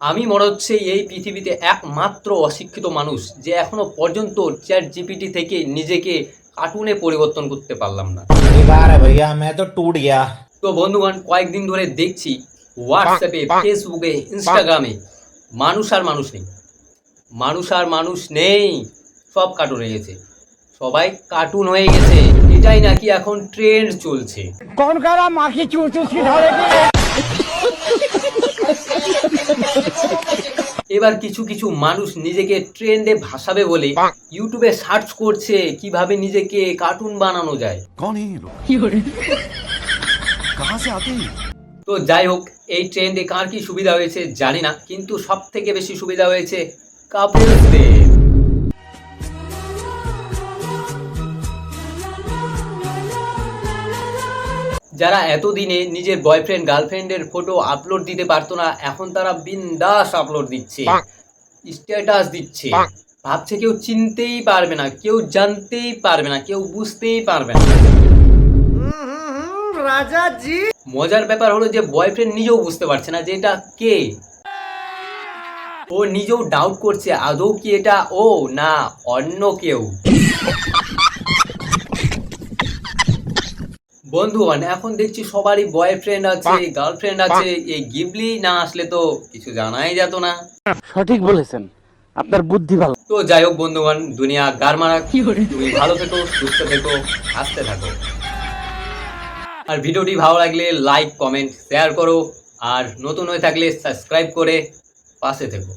আমি মনে হচ্ছে এই পৃথিবীতে একমাত্র অশিক্ষিত মানুষ যে এখনও পর্যন্ত চ্যাট জিপিটি থেকে নিজেকে কার্টুনে পরিবর্তন করতে পারলাম না। টুট তো বন্ধুগণ কয়েকদিন ধরে দেখছি হোয়াটসঅ্যাপে ফেসবুকে ইনস্টাগ্রামে মানুষ আর মানুষ নেই। মানুষ আর মানুষ নেই সব কার্টুন হয়ে গেছে। সবাই কার্টুন হয়ে গেছে। এটাই নাকি এখন ট্রেন্ড চলছে। কনকারা মাখি চুচুচি ধরে এবার কিছু কিছু মানুষ নিজেকে ট্রেন্ডে ভাসাবে বলে ইউটিউবে সার্চ করছে কীভাবে নিজেকে কার্টুন বানানো যায়। তো যাই হোক এই ট্রেন্ডে কার কি সুবিধা হয়েছে জানি না কিন্তু সব থেকে বেশি সুবিধা হয়েছে কাপড়দের যারা এতদিনে নিজের বয়ফ্রেন্ড গার্লফ্রেন্ডের ফটো আপলোড দিতে পারতো না এখন তারা বিন্দাস আপলোড দিচ্ছে। স্ট্যাটাস দিচ্ছে। ভাবছে কেউ চিনতেই পারবে না কেউ জানতেই পারবে না কেউ বুঝতেই পারবে না। মজার ব্যাপার হলো যে বয়ফ্রেন্ড নিজেও বুঝতে পারছে না যে এটা কে। ও নিজেও ডাউট করছে আদৌ কি এটা ও না অন্য কেউ। বন্ধুগণ এখন দেখছি সবারই বয়ফ্রেন্ড আছে গার্লফ্রেন্ড আছে এই গিবলি না আসলে তো কিছু জানাই যেত না। সঠিক বলেছেন আপনার বুদ্ধি ভালো। তো যাই হোক বন্ধুগণ দুনিয়া গার মারা কি তুমি ভালো থেকো সুস্থ থেকো হাসতে থাকো। আর ভিডিওটি ভালো লাগলে লাইক কমেন্ট শেয়ার করো আর নতুন হয়ে থাকলে সাবস্ক্রাইব করে পাশে থেকো।